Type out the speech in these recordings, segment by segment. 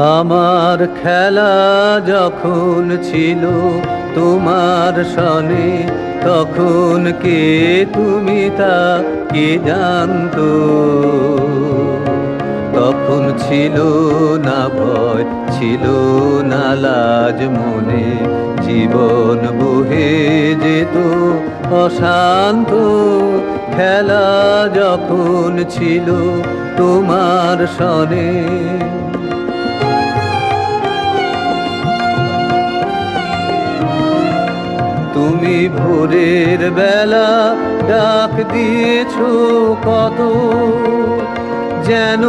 আমার খেলা যখন ছিল তোমার সনে, তখন কে তুমি তা কে জানতো? তখন ছিল না ভয়, ছিল না লাজ মনে, জীবন বহে যেত অশান্ত। খেলা যখন ছিল তোমার সনে ভোরের বেলা ডাক দিয়েছ কত? যেন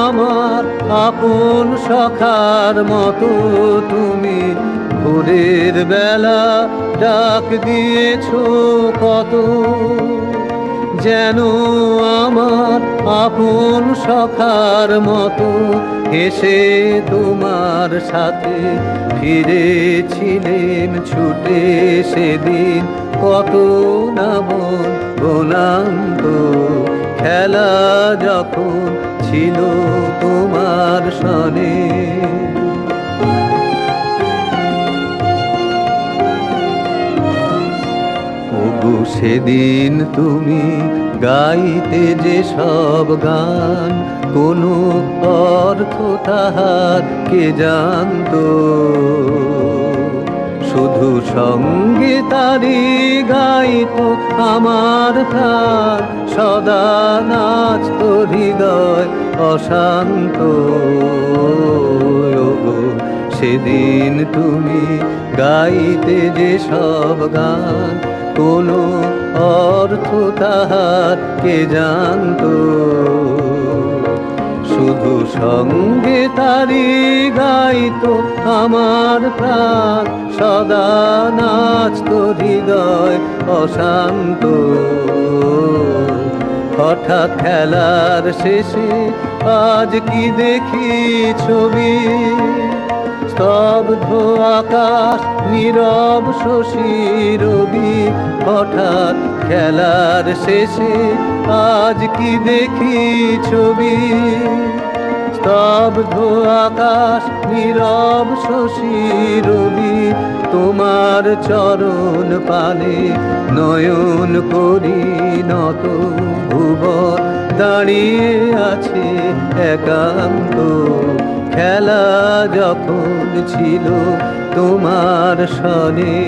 আমার আপন সখার মতো তুমি ভোরের বেলা ডাক দিয়েছ কত? যেন আমার আপন সখার মতো এসে তোমার সাথে ফিরেছিলেন ছুটে সেদিন। কত না মন গোনান্ত খেলা যখন ছিল তোমার সনে। সেদিন তুমি গাইতে যে সব গান, কোনো অর্থ তাহার কে জানতো? শুধু সঙ্গে তারি গাইতো আমার প্রাণ, সদা নাচত হৃদয় অশান্ত। সেদিন তুমি গাইতে যে সব গান কোনো অর্থ তাহার কে জানতো? শুধু সঙ্গে তারি গাইতো আমার প্রাণ, সদা নাচত হৃদয় অশান্ত। হঠাৎ খেলার শেষে আজ কি দেখি ছবি? স্তব্ধ আকাশ, নীরব শশী রবি, হঠাৎ খেলার শেষে আজ কি দেখি ছবি? স্তব্ধ আকাশ, নীরব শশী রবি, তোমার চরণ পানে নয়ন করি নত, ভুবন দাঁড়িয়ে আছে একান্ত। খেলা যখন ছিল তোমার সনে।